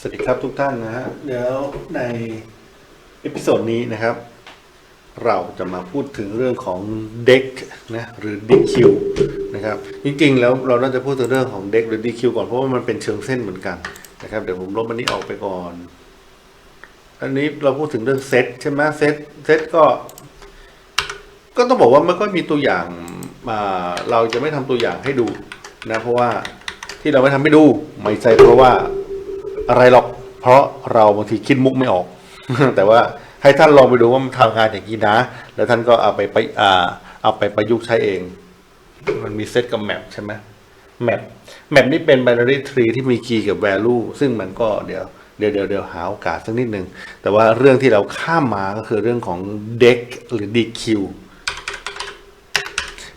สวัสดีครับทุกท่านนะฮะเดี๋ยวในเอพิโซดนี้นะครับ เราจะมาพูดถึงเรื่องของเด็กนะหรือ DQ นะครับจริงๆแล้วเราน่าจะพูดถึงเรื่องของเด็กหรือ DQ ก่อนเพราะว่ามันเป็นเชิงเส้นเหมือนกันนะครับเดี๋ยวผมลบอันนี้ออกไปก่อน อันนี้เราพูดถึงเรื่องเซตใช่ไหมเซตเซตก็ ก็ต้องบอกว่าไม่ค่อยมีตัวอย่างมาเราจะไม่ทำตัวอย่างให้ดูนะเพราะว่าที่เราไม่ทำให้ดูไม่ใช่เพราะว่า อะไรหรอก เพราะเราบางทีคิดมุกไม่ออก แต่ว่าให้ท่านลองไปดูว่ามันทำงานอย่างนี้นะ แล้วท่านก็เอาไปไปอ่าเอาไปประยุกต์ใช้เอง มันมีเซตกับแมปใช่ไหมแมปแมปนี่เป็น binary tree ที่มี key กับ value ซึ่งมันก็เดี๋ยวเดี๋ยวเดี๋ยวเดี๋ยวหาโอกาสสักนิดนึง แต่ว่าเรื่องที่เราข้ามมาก็คือเรื่องของ deck หรือ DQ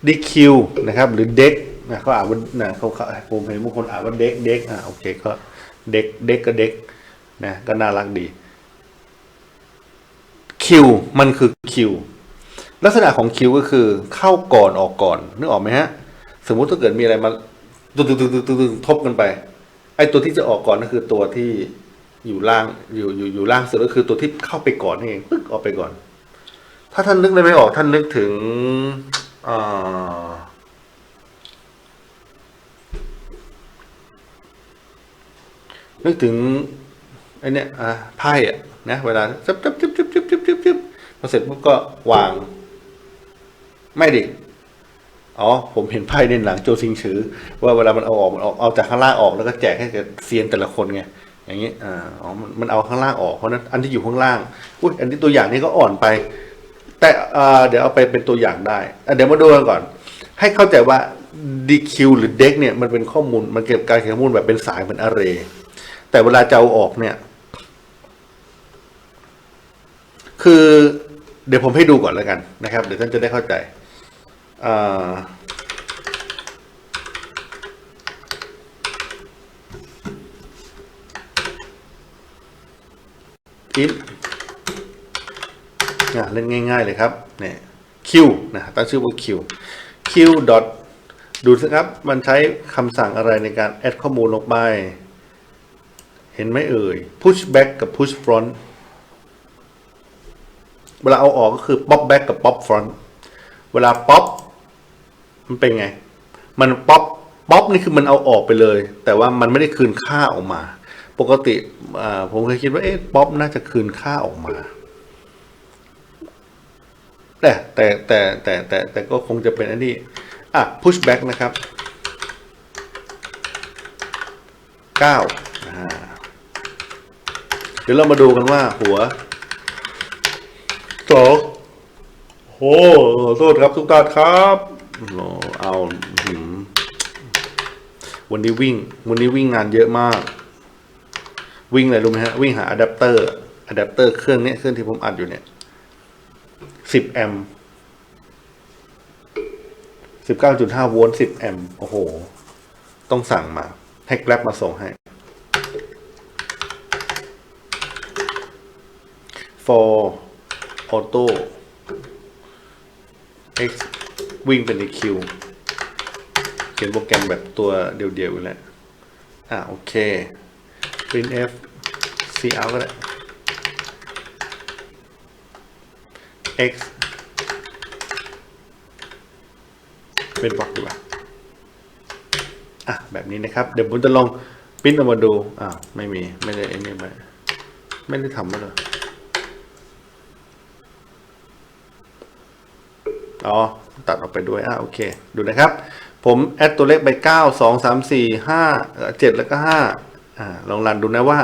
DQ นะครับ หรือ deck นะเขาอ่านว่านะเขาเขาผมเห็นบางคนอ่านว่า deck deck อ่าโอเคก็ deck deck ก็ deck นะก็น่ารักดี Q มันคือ Q ลักษณะของ Q ก็คือเข้าก่อนออกก่อนนึกออกไหมฮะ สมมุติถ้าเกิดมีอะไรมาตึงตึงตึงตึงตึงตึงทบกันไป ไอ้ตัวที่จะออกก่อนก็คือตัวที่อยู่ล่างอยู่อยู่อยู่ล่างสุดก็คือตัวที่เข้าไปก่อนนี่เองปึ๊กออกไปก่อน ถ้าท่านนึกอะไรไม่ออกท่านนึกถึงอ่า นึกถึงไอ้เนี่ยอะไพ่อะนะเวลาจับจับจับจับจับจับจับจับพอเสร็จปุ๊บก็วาง ไม่ดิอ๋อ ผมเห็นไพ่ในหนังโจซิงฉือ ว่าเวลามันเอาออกมันออกเอาจากข้างล่างออกแล้วก็แจกให้กับเซียนแต่ละคนไงอย่างนี้อ่าอ๋อมันเอาข้างล่างออกเพราะนั้นอันที่อยู่ข้างล่างอุ้ยอันนี้ตัวอย่างนี้ก็อ่อนไป แต่อ่าเดี๋ยวเอาไปเป็นตัวอย่างได้เดี๋ยวมาดูกันก่อน ให้เข้าใจว่า DQ หรือ Deck เนี่ยมันเป็นข้อมูลมันเก็บการเก็บข้อมูลแบบเป็นสายเป็น array แต่เวลาจะเอาออกเนี่ย คือ เดี๋ยวผมให้ดูก่อนแล้วกันนะครับ เดี๋ยวท่านจะได้เข้าใจอ่าอินอะเล่นง่ายๆเลยครับ เนี่ย Q นะตั้งชื่อว่า Q Q dot ดูสิครับ มันใช้คำสั่งอะไรในการแอดข้อมูลลงไป ห็นไหมเอ่ย push back กับ push front เวลาเอาออกก็คือ pop back กับ pop front เวลา pop มันเป็นไง มัน pop pop นี่คือมันเอาออกไปเลย แต่ว่ามันไม่ได้คืนค่าออกมา ปกติผมเคยคิดว่าเอ๊ะป๊อปน่าจะคืนค่าออกมาแต่แต่แต่แต่แต่แต่ก็คงจะเป็นอันนี้ อะ push back นะครับเก้าอ่า เดี๋ยวเรามาดูกันว่าหัวสองโอ้โทษครับทุกท่านครับเอาหืมวันนี้วิ่ง วันนี้วิ่งงานเยอะมาก วิ่งอะไรรู้ไหมฮะ วิ่งหาอะแดปเตอร์อะแดปเตอร์เครื่องเนี้ยเครื่องที่ผมอัดอยู่เนี่ยสิบแอมป์สิบเก้าจุดห้าโวลต์สิบแอมป์โอ้โห ต้องสั่งมา ให้แกลบมาส่งให้ for auto x วิ่งเป็นในคิวเขียนโปรแกรมแบบตัวเดียวๆอยู่แล้ว อะโอเค printf cout ก็ได้ x เป็นบล็อกดีกว่า อะ แบบนี้นะครับ เดี๋ยวผมจะลองปริ้นออกมาดูอ้าไม่มี ไม่ได้ไอ้นี่ไปไม่ได้ทำมาเลย อ๋อตัดออกไปด้วยอะโอเค ดูนะครับ ผมแอดตัวเลขไปเก้าสองสามสี่ห้าเจ็ดแล้วก็ห้าอ่าลองรันดูนะว่า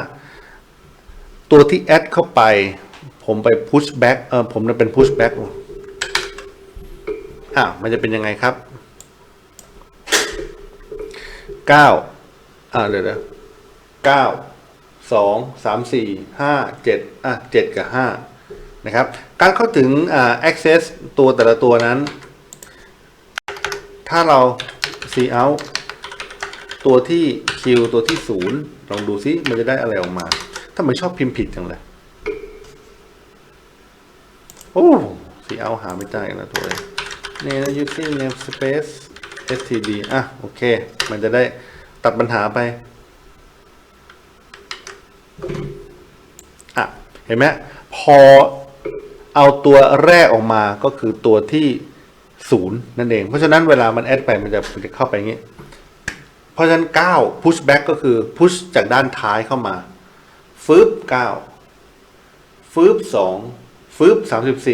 ตัวที่แอดเข้าไป ผมไป push back เออผมจะเป็น push back อ่ามันจะเป็นยังไงครับเก้าอ่าเดี๋ยวเดี๋ยวเก้าสองสามสี่ห้าเจ็ดอะเจ็ดกับห้า นะครับ การเข้าถึงอ่า access ตัวแต่ละตัวนั้น ถ้าเรา see out ตัวที่ Q ตัวที่ศูนย์ลองดูซิมันจะได้อะไรออกมาถ้ามันชอบพิมพ์ผิดจังเลย โอ้ see out หาไม่ได้นะตัวเลย เนี่ยนะ using namespace std อะ โอเค มันจะได้ตัดปัญหาไป อะ เห็นไหมพอ เอาตัวแรกออกมาก็คือตัวที่ศูนย์นั่นเอง เพราะฉะนั้นเวลามันแอดไปมันจะมันจะเข้าไปอย่างนี้ เพราะฉะนั้น 9 push back ก็คือ push จากด้านท้ายเข้ามา ฟืบ9ฟืบ2ฟืบ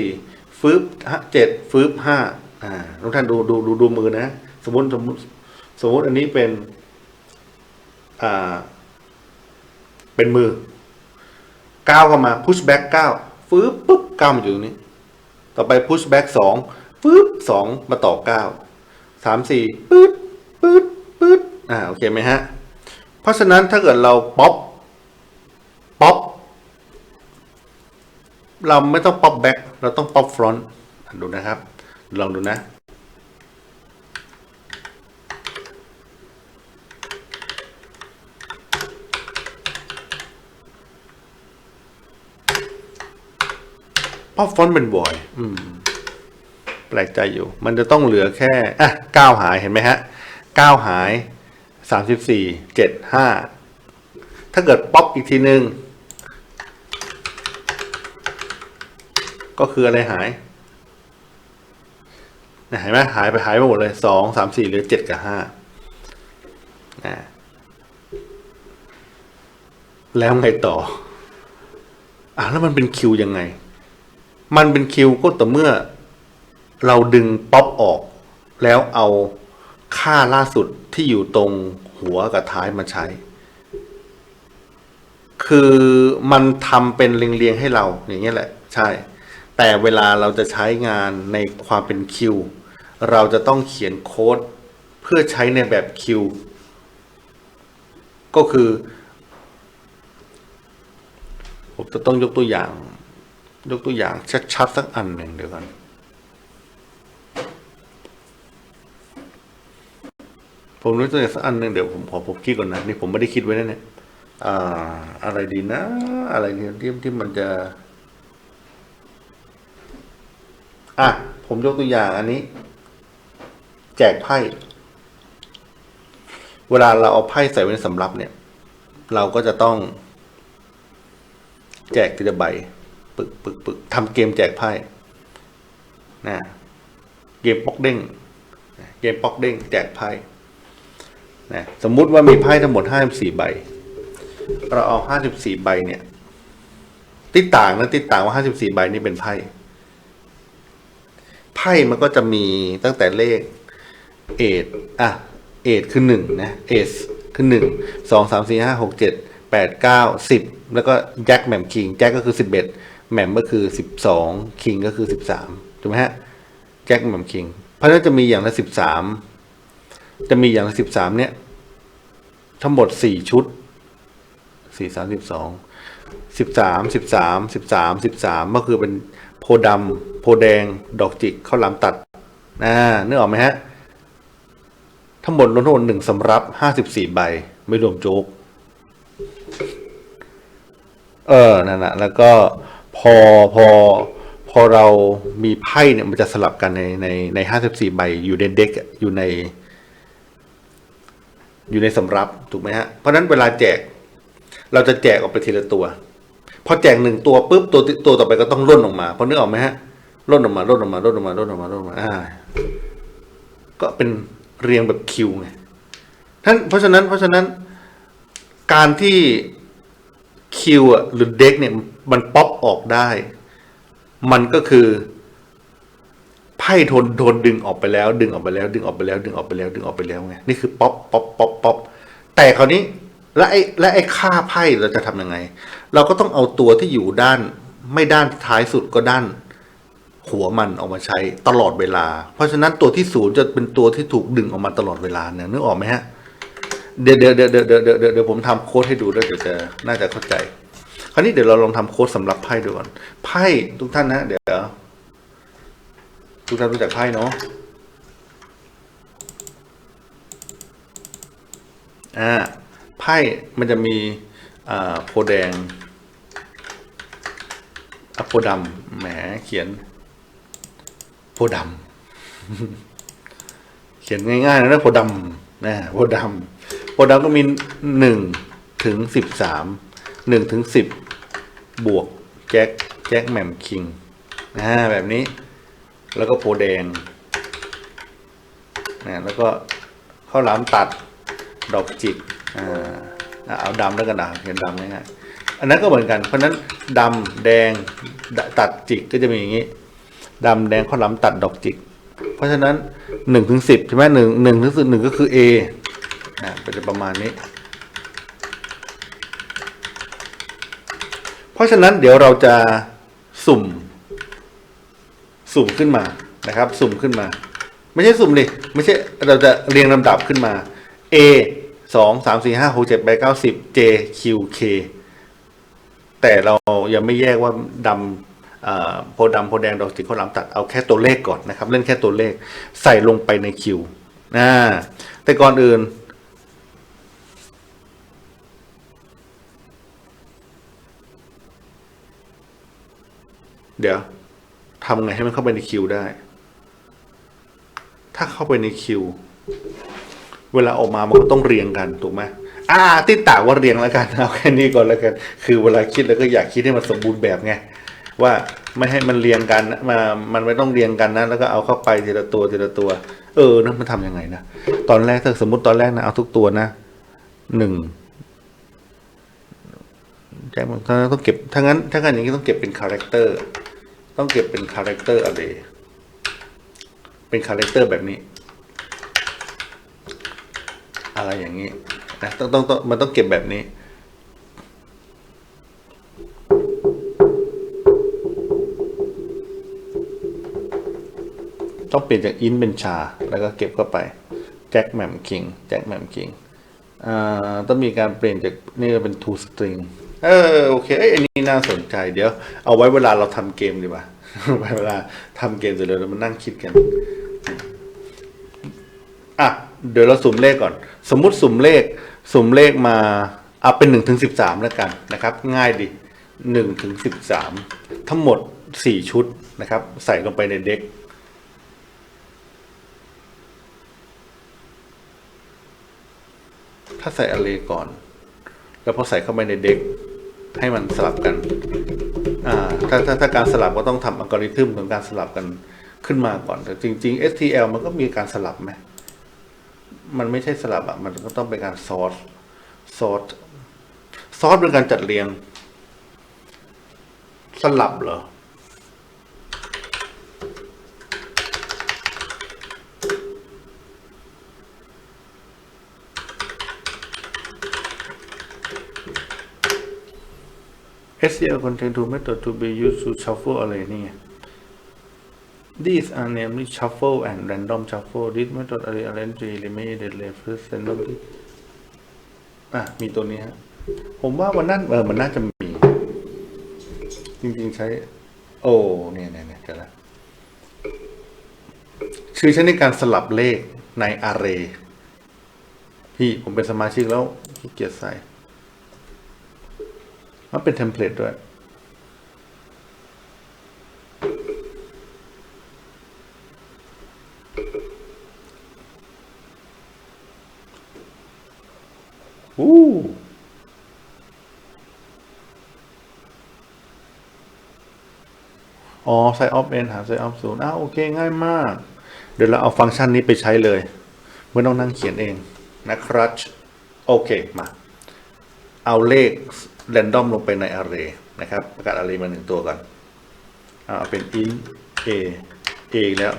34ฟืบ7ฟืบ5อ่าทุกท่านดูดูดูดูมือนะ สมมติสมมติสมมติอันนี้เป็น อ่า เป็นมือก้าเข้ามา push back ก้า ฟืบปุ๊บก้ามาอยู่ตรงนี้ ต่อไป push back สองฟืบสองมาต่อเก้าสามสี่ปื๊ดปื๊ดปื๊ดอ่าโอเคไหมฮะ เพราะฉะนั้นถ้าเกิดเราป๊อปป๊อปเราไม่ต้องป๊อปแบ็กเราต้องป๊อปฟรอนต์ดูนะครับ ลองดูนะ เพราะฟอนต์เป็นบอยอืมแปลกใจอยู่ มันจะต้องเหลือแค่อะเก้าหายเห็นไหมฮะเก้าหายสามสิบสี่เจ็ดห้าถ้าเกิดป๊อปอีกทีหนึ่งก็คืออะไรหายเห็นไหมหายไปหายไปหมดเลยสองสามสี่เหลือเจ็ดกับห้าแล้วไงต่ออะแล้วมันเป็นคิวยังไง มันเป็นคิวก็ต่อเมื่อ เราดึงป๊อปออก แล้วเอาค่าล่าสุดที่อยู่ตรงหัวกับท้ายมาใช้ คือมันทำเป็นเรียงๆให้เราอย่างเงี้ยแหละ ใช่ แต่เวลาเราจะใช้งานในความเป็นคิวเราจะต้องเขียนโค้ดเพื่อใช้ในแบบคิวก็คือ ผมจะต้องยกตัวอย่าง ยกตัวอย่างชัดๆสักอันหนึ่งเดี๋ยวกันผมรู้ตัวอย่างสักอันหนึ่งเดี๋ยวผมขอผมคิดก่อนนะนี่ผมไม่ได้คิดไว้นะเนี่ยอ่า อะไรดีนะ อะไรเที่ที่ที่มันจะ อะ ผมยกตัวอย่างอันนี้ แจกไพ่ เวลาเราเอาไพ่ใส่ไว้ในสำรับเนี่ย เราก็จะต้อง แจกทีละใบ ปึกปึกปึกทำเกมแจกไพ่นะเกมป๊อกเด้งเกมป๊อกเด้งแจกไพ่นะสมมุติว่ามีไพ่ทั้งหมดห้าสี่ใบ เราเอาห้าสิบสี่ใบเนี่ย ติดต่างนะติดต่างว่าห้าสิบสี่ใบนี่เป็นไพ่ ไพ่มันก็จะมีตั้งแต่เลขเอทอะเอทคือหนึ่งนะเอสคือหนึ่งสองสามสี่ห้าหกเจ็ดแปดเก้าสิบแล้วก็แจ็คแหม่มคิงแจ็คก็คือสิบเอ็ด แหม่มก็คือสิบสองคิงก็คือสิบสามถูกไหมฮะแจ็คแหม่มคิง เพราะนั้นจะมีอย่างละสิบสามจะมีอย่างละสิบสามเนี่ย ทั้งหมดสี่ชุดสี่สามสิบสองสิบสามสิบสามสิบสามสิบสามก็คือเป็นโพดำโพแดง ดอกจิกข้าวหลามตัดอ่านึกออกไหมฮะ ทั้งหมดรวมทั้งหมดหนึ่งสำรับห้าสิบสี่ใบ ไม่รวมโจ๊ก เออ นั่นแหละแล้วก็ พอพอพอเรามีไพ่เนี่ยมันจะสลับกันในในในห้าสิบสี่ใบอยู่ในเด็กอยู่ใน อยู่ในสำรับถูกไหมฮะ เพราะฉะนั้นเวลาแจก เราจะแจกออกไปทีละตัว พอแจกหนึ่งตัวปุ๊บตัวตัวต่อไปก็ต้องล่นออกมาเพราะนึกออกไหมฮะล่นออกมาล่นออกมาล่นออกมาล่นออกมาล่นออกมาอ่า ก็เป็นเรียงแบบคิวไงท่านเพราะฉะนั้นเพราะฉะนั้นการที่คิวอะหรือเด็กเนี่ย มันป๊อปออกได้ มันก็คือไพ่โดนโดนดึงออกไปแล้ว ดึงออกไปแล้ว ดึงออกไปแล้ว ดึงออกไปแล้ว ดึงออกไปแล้วไงนี่คือป๊อปป๊อปป๊อปป๊อปแต่คราวนี้และไอ้และไอ้ค่าไพ่เราจะทำยังไง เราก็ต้องเอาตัวที่อยู่ด้าน ไม่ด้านท้ายสุดก็ด้าน หัวมันออกมาใช้ตลอดเวลา เพราะฉะนั้นตัวที่ศูนย์จะเป็นตัวที่ถูกดึงออกมาตลอดเวลาเนี่ยนึกออกไหมฮะเดี๋ยวเดี๋ยวเดี๋ยวเดี๋ยวเดี๋ยวเดี๋ยวเดี๋ยวผมทำโค้ดให้ดูแล้วเดี๋ยวจะน่าจะเข้าใจ คราวนี้เดี๋ยวเราลองทำโค้ดสำหรับไพ่ดูก่อน ไพ่ทุกท่านนะ เดี๋ยว ทุกท่านรู้จักไพ่เนาะอ่าไพ่มันจะมีอ่าโพแดงอะโพดำแหมเขียนโพดำเขียนง่ายๆนะโพดำนะโพดำโพดำก็มีหนึ่งถึงสิบสามหนึ่งถึงสิบ บวกแจ็คแจ็คแหม่มคิงนะฮะแบบนี้ แล้วก็โพแดงนะแล้วก็ข้าวหลามตัดดอกจิกอ่าเอาดำแล้วกันนะเห็นดำง่ายๆอันนั้นก็เหมือนกัน เพราะนั้นดำแดงตัดจิกก็จะมีอย่างนี้ดำแดงข้าวหลามตัดดอกจิก เพราะฉะนั้นหนึ่งถึงสิบใช่ไหมหนึ่งหนึ่งถึงสิบหนึ่งก็คือ A อ่าก็จะประมาณนี้ เพราะฉะนั้นเดี๋ยวเราจะสุ่ม สุ่มขึ้นมานะครับ สุ่มขึ้นมา ไม่ใช่สุ่มดิไม่ใช่เราจะเรียงลำดับขึ้นมา A สองสามสี่ห้าหกเจ็ดแปดเก้าสิบ J Q K แต่เรายังไม่แยกว่าดำอ่อโพดำโพแดงดอกจิกข้าวหลามตัดเอาแค่ตัวเลขก่อนนะครับ เล่นแค่ตัวเลขใส่ลงไปในคิวนะแต่ก่อนอื่น เดี๋ยวทำไงให้มันเข้าไปในคิวได้ ถ้าเข้าไปในคิว เวลาออกมามันก็ต้องเรียงกันถูกไหมอ่าติดตากว่าเรียงแล้วกันเอาแค่นี้ก่อนแล้วกัน คือเวลาคิดแล้วก็อยากคิดให้มันสมบูรณ์แบบไงว่าไม่ให้มันเรียงกันมามันไม่ต้องเรียงกันนะ แล้วก็เอาเข้าไปทีละตัวทีละตัว เออนะมันทำยังไงนะตอนแรกถ้าสมมติตอนแรกนะเอาทุกตัวนะหนึ่งแจ้งถ้างั้นต้องเก็บถ้างั้นถ้างั้นอย่างนี้ต้องเก็บเป็นคาแรคเตอร์ ต้องเก็บเป็นคาแรคเตอร์อะไรเป็นคาแรคเตอร์แบบนี้ อะไรอย่างนี้นะต้องต้องต้องมันต้องเก็บแบบนี้ต้องเปลี่ยนจากอินเป็นชา แล้วก็เก็บเข้าไป แจ็คแหม่มคิง แจ็คแหม่มคิงต้องมีการเปลี่ยนจากนี่เป็น two string เออโอเคเอ้นนี้น่าสนใจ เดี๋ยว เอาไว้เวลาเราทำเกมดีกว่าไว้เวลาทำเกมเสร็จแล้วเรามานั่งคิดกันอะเดี๋ยวเราสุ่มเลขก่อน สมมุติสุ่มเลข สุ่มเลขมาเอาเป็นหนึ่งถึงสิบสามแล้วกันนะครับ ง่ายดีหนึ่งถึงสิบสามทั้งหมดสี่ชุดนะครับ ใส่ลงไปในเด็กถ้าใส่อ r รก่อน แล้วพอใส่เข้าไปในเด็ก ให้มันสลับกันอ่าถ้าถ้าถ้าการสลับก็ต้องทำอัลกอริทึมของการสลับกันขึ้นมาก่อน แต่จริง ๆ STL มันก็มีการสลับไหมมันไม่ใช่สลับอะมันก็ต้องเป็นการซอสซอสซอสเป็นการจัดเรียง สลับเหรอ SCL contain two method to be used to shuffle array นี่ไง These are namely shuffle and random shuffle. This method array arrange the element that refers randomly อะ มีตัวนี้ฮะ ผมว่ามันน่าเออมันน่าจะมี จริงๆใช้ โอ้เนี่ยเนี่ยเนี่ยเจอแล้วคือใช้ในการสลับเลขใน array พี่ผมเป็นสมาชิกแล้วขี้เกียจใส่ มันเป็นเทมเพลตด้วย อู้อ๋อไซออฟเอนหาไซออฟศูนย์อ้าวโอเค ง่ายมาก เดี๋ยวเราเอาฟังก์ชันนี้ไปใช้เลย ไม่ต้องนั่งเขียนเองนะครับ โอเค มา เอาเลข แรนดอมลงไปใน array นะครับ ประกาศ array มาหนึ่งตัวก่อนเอาเป็น int a a อีกแล้ว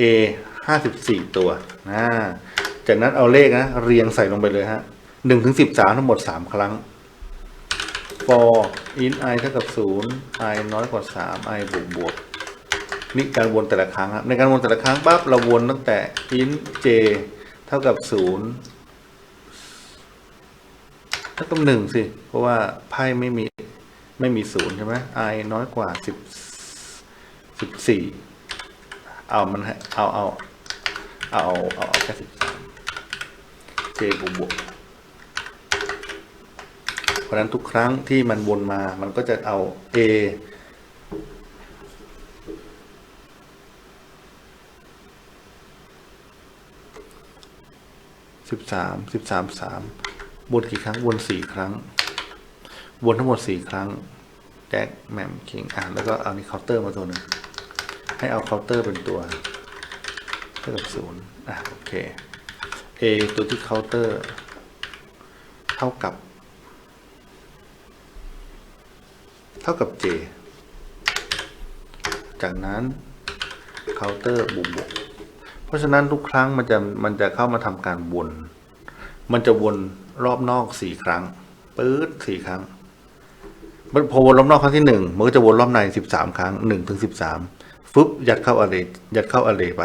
a ห้าสิบสี่ตัวอ่าจากนั้นเอาเลขนะ เรียงใส่ลงไปเลยฮะหนึ่งถึงสิบสามทั้งหมดสามครั้ง for int i เท่ากับศูนย์ i น้อยกว่าสาม i บวกบวกนี่การวนแต่ละครั้งครับในการวนแต่ละครั้งปั๊บเราวนตั้งแต่ int j เท่ากับศูนย์ เท่ากับหนึ่งสิ เพราะว่าไพ่ไม่มีไม่มีศูนย์ใช่ไหม i น้อยกว่าสิบสิบสี่เอามันเอาเอาเอาเอาเอาแค่สิบสาม j บวกบวกเพราะฉะนั้นทุกครั้งที่มันวนมามันก็จะเอา a สิบสามสิบสามสาม วนกี่ครั้ง วนสี่ครั้ง วนทั้งหมดสี่ครั้งแจ็คแมมคิงอะแล้วก็เอานี่เคาน์เตอร์มาตัวหนึ่งให้เอาเคาน์เตอร์เป็นตัวเท่ากับศูนย์อะโอเค A ตัวที่เคาน์เตอร์เท่ากับ เท่ากับ J จากนั้นเคาน์เตอร์บวกบวกเพราะฉะนั้นทุกครั้งมันจะมันจะเข้ามาทำการวน มันจะวน รอบนอกสี่ครั้งปื๊ดสี่ครั้งมันพอวนรอบนอกครั้งที่หนึ่งมันก็จะวนรอบในสิบสามครั้งหนึ่งถึงสิบสามฟึบยัดเข้าอะเรยัดเข้าอะเรไป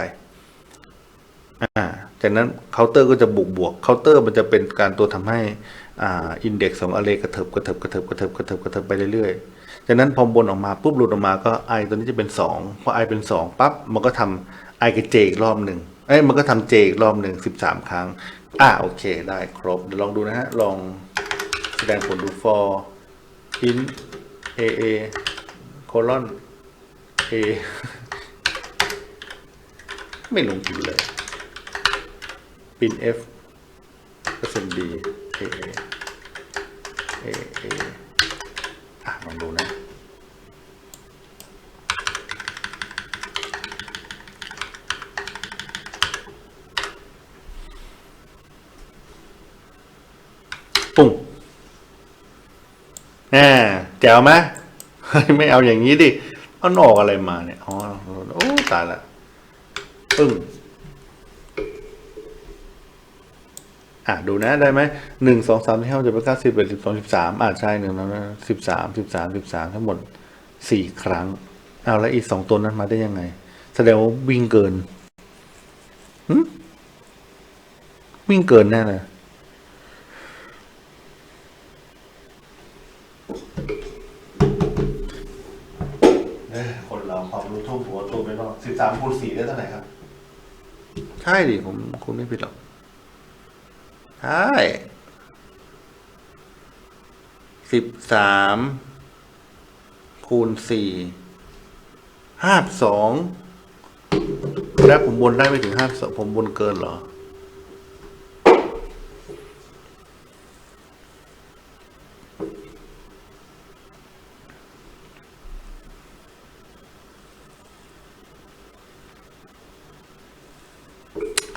อ่าจากนั้นเคาน์เตอร์ก็จะบวกบวกเคาน์เตอร์มันจะเป็นการตัวทำให้อ่าอินเด็กซ์ของอะเรกระเถิบกระเถิบกระเถิบกระเถิบกระเถิบกระเถิบไปเรื่อยๆจากนั้นพอบนออกมาปุ๊บหลุดออกมาก็ i ตัวนี้จะเป็นสองพอ i เป็นสองปั๊บมันก็ทำ i กับ j อีกรอบหนึ่งเอ้ยมันก็ทำ j อีกรอบหนึ่งสิบสามครั้ง อ่าโอเคได้ครบ เดี๋ยวลองดูนะฮะ ลองแสดงผลดู for int a a colon a ไม่ลงผิดเลย pin f เปอร์เซ็นต์ d a a a a อะลองดูนะ ปุ้งแหมแจ๋วไหมไม่เอาอย่างนี้ดิเอานอกอะไรมาเนี่ยอ๋อโอ้ตายละปึ้งอะดูนะได้ไหมหนึ่งสองสามที่ห้าจะเป็นเก้าสิบเอ็ดสิบสองสิบสามอะใช่หนึ่งแล้วนะสิบสามสิบสามสิบสามทั้งหมดสี่ครั้ง เอาแล้วอีกสองตัวนั้นมาได้ยังไง แสดงว่าวิ่งเกินหึวิ่งเกินแน่เลย ใช่ดิผมคุณไม่ผิดหรอกใช่สิบสามคูณสี่ห้าสองแล้วผมบนได้ไม่ถึงห้าสองผมบนเกินเหรอ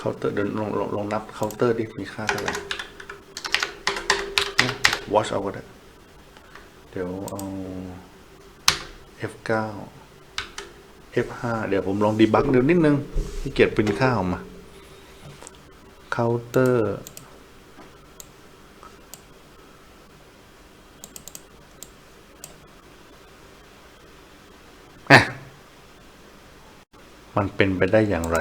าน์เตอร์เดินลองลองลองนับเคาน์เตอร์ดิมีค่าเท่าไหร่ watch เอาก็ได้ เดี๋ยวเอา F9 F5 เดี๋ยวผมลองดีบักเดี๋ยวนิดนึงที่เกียจเป็นค่าออกมาเคาน์เตอร์อะมันเป็นไปได้อย่างไร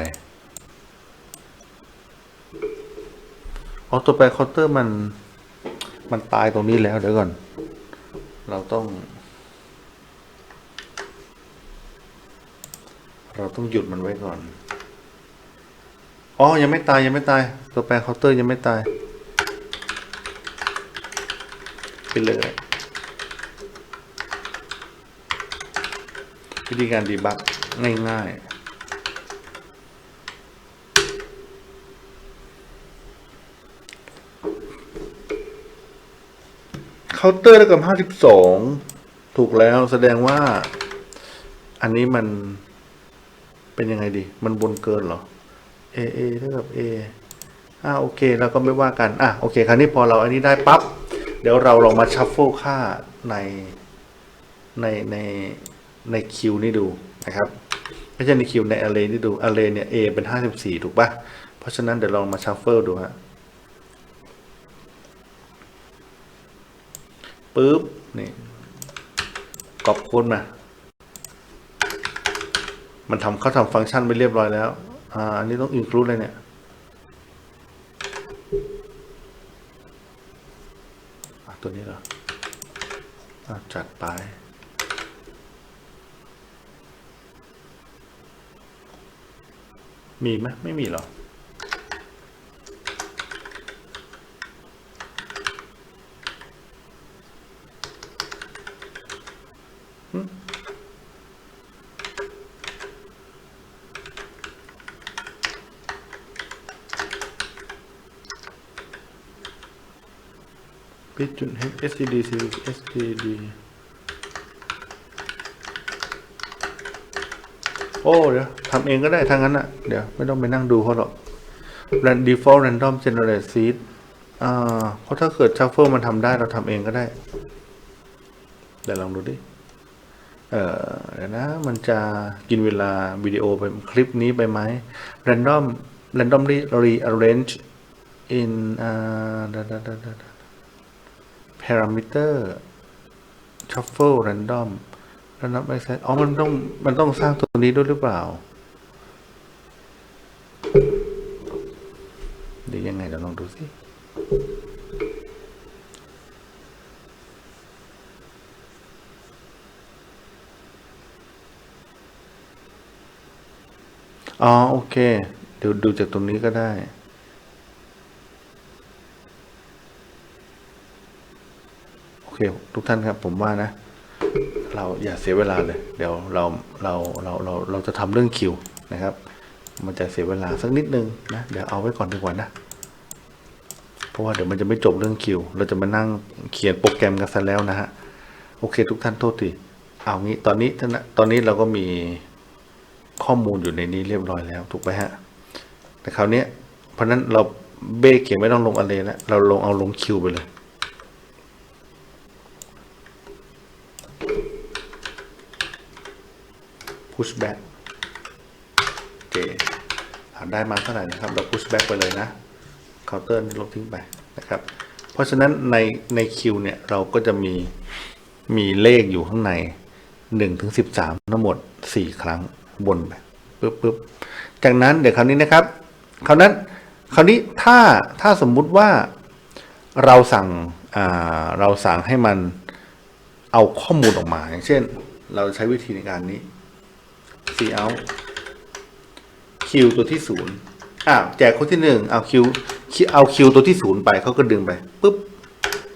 อ๋อตัวแปรเคาน์เตอร์มัน มันตายตรงนี้แล้วเดี๋ยวก่อน เราต้อง เราต้องหยุดมันไว้ก่อน อ๋อ ยังไม่ตายยังไม่ตาย ตัวแปรเคาน์เตอร์ยังไม่ตายไปเลยวิธีการดีบักง่ายๆ เคาน์เตอร์เท่ากับห้าสิบสองถูกแล้วแสดงว่า อันนี้มันเป็นยังไงดี มันบนเกินเหรอ a a เท่ากับ a อ่าโอเคเราก็ไม่ว่ากัน อะโอเคคราวนี้พอเราอันนี้ได้ปั๊บ เดี๋ยวเราลองมาชัฟเฟิลค่าในในในในคิวนี่ดูนะครับไม่ใช่ในคิวใน array นี่ดู array เนี่ย a เป็นห้าสิบสี่ถูกป่ะ เพราะฉะนั้นเดี๋ยวลองมาชัฟเฟิลดูฮะ ปุ๊บนี่กรอบโค้ดมามันทำเขาทำฟังก์ชันไปเรียบร้อยแล้ว อ่า อันนี้ต้อง include เลยเนี่ย ตัวนี้เหรออะจัดไป มีไหมไม่มีหรอ p จุด std series std โอ้ เดี๋ยวทำเองก็ได้ทางนั้นอะเดี๋ยว ไม่ต้องไปนั่งดูเขาหรอก default random generate seed อ่า เพราะถ้าเกิด shuffle มันทำได้เราทำเองก็ได้ เดี๋ยวลองดูดิ เออเดี๋ยวนะ มันจะกินเวลาวิดีโอไปคลิปนี้ไปไหม random randomly rearrange in อ่า parameter shuffle random random access อ๋อ มันต้อง มันต้องสร้างตัวนี้ด้วยหรือเปล่า เดี๋ยวยังไงเดี๋ยวลองดูสิอ๋อ โอเค เดี๋ยวดูจากตรงนี้ก็ได้ โอ เคทุกท่านครับผมว่านะ เราอย่าเสียเวลาเลย เดี๋ยวเราเราเราเราเราจะทำเรื่องคิวนะครับ มันจะเสียเวลาสักนิดนึงนะเดี๋ยวเอาไว้ก่อนดีกว่านะเพราะว่าเดี๋ยวมันจะไม่จบเรื่องคิว เราจะมานั่งเขียนโปรแกรมกันซะแล้วนะฮะโอเค ทุกท่านโทษทีเอางี้ตอนนี้ท่านตอนนี้เราก็มีข้อมูลอยู่ในนี้เรียบร้อยแล้วถูกไหมฮะแต่คราวนี้เพราะนั้นเราเบรกเขียนไม่ต้องลงอะไรแล้วเราลงเอาลงคิวไปเลย push back โอเคอ่าได้มาเท่าไหร่นะครับ เรา push back ไปเลยนะเคาน์เตอร์นี่ลบทิ้งไปนะครับ เพราะฉะนั้นในในคิวเนี่ยเราก็จะมีมีเลขอยู่ข้างใน1ถึง13 ทั้งหมด 4 ครั้งบนไปปึ๊บปึ๊บจากนั้นเดี๋ยวคราวนี้นะครับ คราวนั้นคราวนี้ถ้าถ้าสมมุติว่าเราสั่งเราสั่งให้มันเอาข้อมูลออกมา อย่างเช่น เราใช้วิธีในการนี้ c out q ตัวที่ศูนย์อ้าวแจกคนที่หนึ่งเอา q เอา q ตัวที่ศูนย์ไปเขาก็ดึงไปปุ๊บ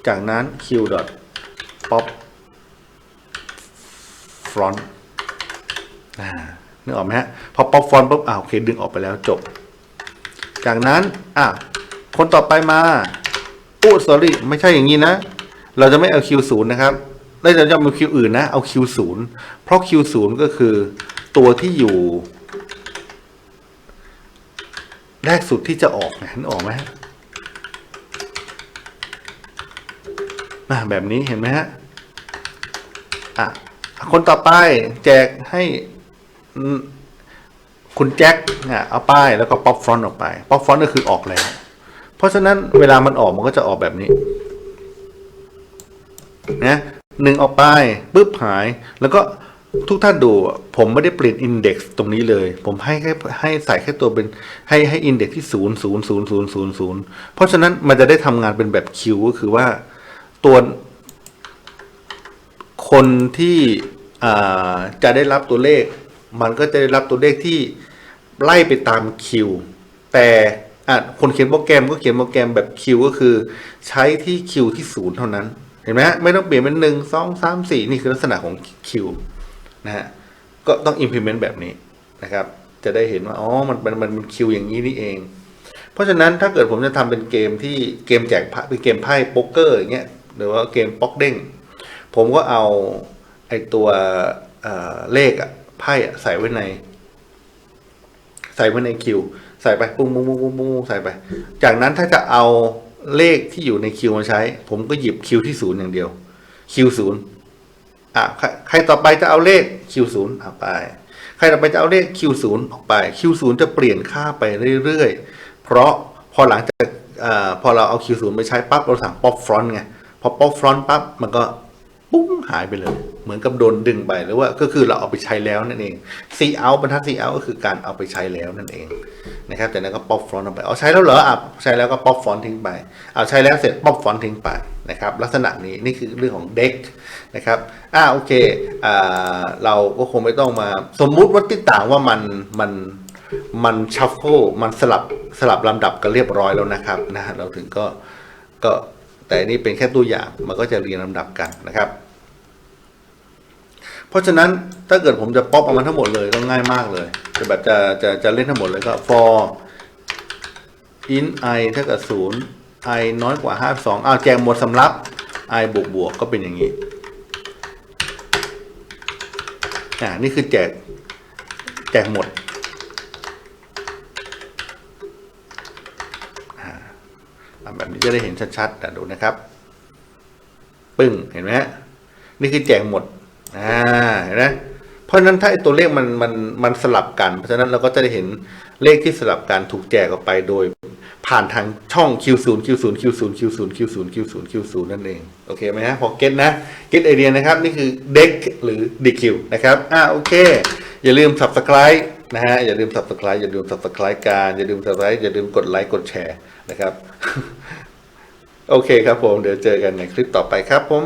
จากนั้น q dot pop front อ่านึกออกไหมฮะ พอ pop front ปุ๊บอ่าวโอเคดึงออกไปแล้วจบ จากนั้นอะคนต่อไปมาอู้ sorry ไม่ใช่อย่างนี้นะ เราจะไม่เอา q ศูนย์นะครับเราจะเอา q อื่นนะ เอา q ศูนย์เพราะ q ศูนย์ก็คือ ตัวที่อยู่ แรกสุดที่จะออกไงนึกออกไหมฮะอะแบบนี้เห็นไหมฮะอะคนต่อไปแจกให้คุณแจ็คอะเอาป้ายแล้วก็ป๊อปฟรอนต์ออกไปป๊อปฟรอนต์ก็คือออกแล้ว เพราะฉะนั้นเวลามันออกมันก็จะออกแบบนี้นะหนึ่งออกไปปุ๊บหายแล้วก็ ทุกท่านดูผมไม่ได้เปลี่ยนอินเด็กซ์ตรงนี้เลย ผมให้แค่ให้ใส่แค่ตัวเป็นให้ให้อินเด็กซ์ที่ศูนย์ศูนย์ศูนย์ศูนย์ศูนย์ศูนย์เพราะฉะนั้นมันจะได้ทำงานเป็นแบบคิวก็คือว่าตัวคนที่จะได้รับตัวเลข มันก็จะได้รับตัวเลขที่ไล่ไปตามคิวแต่คนเขียนโปรแกรมก็เขียนโปรแกรมแบบคิวก็คือ ใช้ที่คิวที่ศูนย์เท่านั้น เห็นไหมไม่ต้องเปลี่ยนเป็นหนึ่งสองสามสี่นี่คือลักษณะของคิว นะฮะก็ต้อง implement แบบนี้นะครับ จะได้เห็นว่า อ๋อ มันมันมันเป็นคิวอย่างนี้นี่เอง เพราะฉะนั้นถ้าเกิดผมจะทำเป็นเกมที่เกมแจกไพ่เป็นเกมไพ่โป๊กเกอร์อย่างเงี้ยหรือว่าเกมป๊อกเด้ง ผมก็เอาไอตัวเเลขอะไพ่อะใส่ไว้ใน ใส่ไว้ในคิว ใส่ไปปุ้งปุ้งปุ้งปุ้งปุ้งใส่ไป จากนั้นถ้าจะเอาเลขที่อยู่ในคิวมาใช้ ผมก็หยิบคิวที่ศูนย์อย่างเดียวคิวศูนย์ อะใครใครต่อไปจะเอาเลข Q0 ออกไป ใครต่อไปจะเอาเลข Q0 ออกไป Q0 จะเปลี่ยนค่าไปเรื่อยๆ เพราะพอหลังจากอพอเราเอา Q0 ไปใช้ปั๊บเราสั่ง pop front ไง พอ pop front ปั๊บมันก็ปุ้งหายไปเลย เหมือนกับโดนดึงไปหรือว่าก็คือเราเอาไปใช้แล้วนั่นเองซีเอาบรรทัดซีเอาก็คือการเอาไปใช้แล้วนั่นเองนะครับจากนั้นก็ป๊อปฟอนต์ออกไปเอาใช้แล้วเหรออะใช้แล้วก็ป๊อปฟอนต์ทิ้งไปเอาใช้แล้วเสร็จป๊อปฟอนต์ทิ้งไปนะครับลักษณะนี้นี่คือเรื่องของเด็กนะครับอ่าโอเคอ่าเราก็คงไม่ต้องมาสมมุติว่าที่ต่างว่ามันมันมันชัฟเฟิลมันสลับสลับลำดับกันเรียบร้อยแล้วนะครับนะเราถึงก็ก็แต่อันนี่เป็นแค่ตัวอย่างมันก็จะเรียงลำดับกันนะครับ เพราะฉะนั้นถ้าเกิดผมจะป๊อปออกมาทั้งหมดเลยก็ง่ายมากเลย จะแบบจะจะจะเล่นทั้งหมดเลยก็ for in i เท่ากับศูนย์ i น้อยกว่าห้าสองอ้าวแจงหมดสำรับ i บวกบวกก็เป็นอย่างนี้อ่านี่คือแจกแจกหมดแบบนี้จะได้เห็นชัดๆอ่ดูนะครับ ปึ้ง เห็นไหมฮะ นี่คือแจกหมด อ่าเห็นไหมเพราะฉะนั้นถ้าไอ้ตัวเลขมันมันมันสลับกัน เพราะฉะนั้นเราก็จะได้เห็นเลขที่สลับกันถูกแจกออกไปโดยผ่านทางช่อง Q0 Q0 Q0 Q0 Q0 Q0 Q0 นั่นเอง โอเคไหมฮะพอเก็ตนะเก็ตไอเดียนะครับ นี่คือ DEC หรือ DQ นะครับ อ่าโอเค อย่าลืม subscribe นะฮะ อย่าลืม subscribe อย่าลืม subscribe การ อย่าลืม subscribe อย่าลืมกดไลค์กดแชร์นะครับ โอเคครับผม เดี๋ยวเจอกันในคลิปต่อไปครับผม